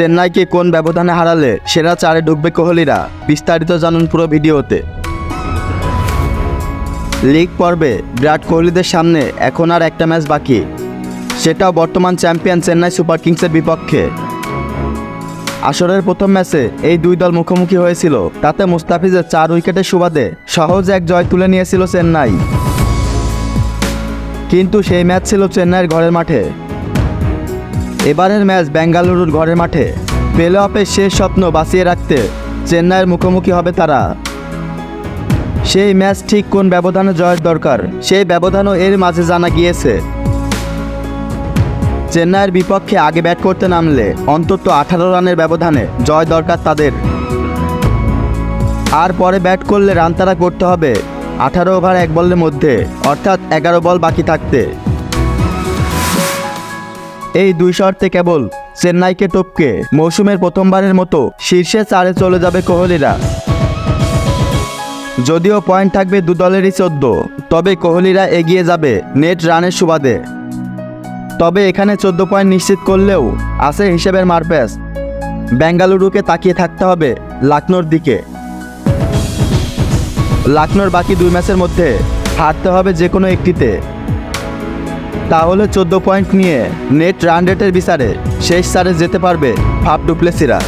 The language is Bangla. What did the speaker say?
চেন্নাইকে কোন ব্যবধানে হারালে সেরা চারে ঢুকবে কোহলিরা? বিস্তারিত জানুন পুরো ভিডিওতে। লিগ পর্বে বিরাট কোহলিদের সামনে এখন আর একটা ম্যাচ বাকি। সেটাও বর্তমান চ্যাম্পিয়ন চেন্নাই সুপার কিংসের বিপক্ষে। আসরের প্রথম ম্যাচে এই দুই দল মুখোমুখি হয়েছিল। তাতে মুস্তাফিজের চার উইকেটের সুবাদে সহজে এক জয় তুলে নিয়েছিল চেন্নাই। কিন্তু সেই ম্যাচ ছিল চেন্নাইয়ের ঘরের মাঠে। এবারের ম্যাচ বেঙ্গালুরুর ঘরের মাঠে। প্লে অফের শেষ স্বপ্ন বাঁচিয়ে রাখতে চেন্নাইয়ের মুখোমুখি হবে তারা। সেই ম্যাচ ঠিক কোন ব্যবধানে জয়ের দরকার, সেই ব্যবধানও এর মাঝে জানা গিয়েছে। চেন্নাইয়ের বিপক্ষে আগে ব্যাট করতে নামলে অন্তত আঠারো রানের ব্যবধানে জয় দরকার তাদের। আর পরে ব্যাট করলে রান তারা করতে হবে আঠারো ওভার এক বলের মধ্যে, অর্থাৎ এগারো বল বাকি থাকতে। এই দুই শর্তে কেবল চেন্নাইকে টপকে মৌসুমের প্রথমবারের মতো শীর্ষে চারে চলে যাবে কোহলিরা। যদিও পয়েন্ট থাকবে দু দলেরই চোদ্দ, তবে কোহলিরা এগিয়ে যাবে নেট রানের সুবাদে। তবে এখানে চোদ্দ পয়েন্ট নিশ্চিত করলেও আছে হিসেবের মারপ্যাস বেঙ্গালুরুকে তাকিয়ে থাকতে হবে লাকনোর দিকে। লাকনোর বাকি দুই ম্যাচের মধ্যে হারতে হবে যে কোনো একটিতে। তাহলে চোদ্দ পয়েন্ট নিয়ে নেট রান রেটের বিচারে শেষ সারে যেতে পারবে ফাফ ডুপ্লেসিরা।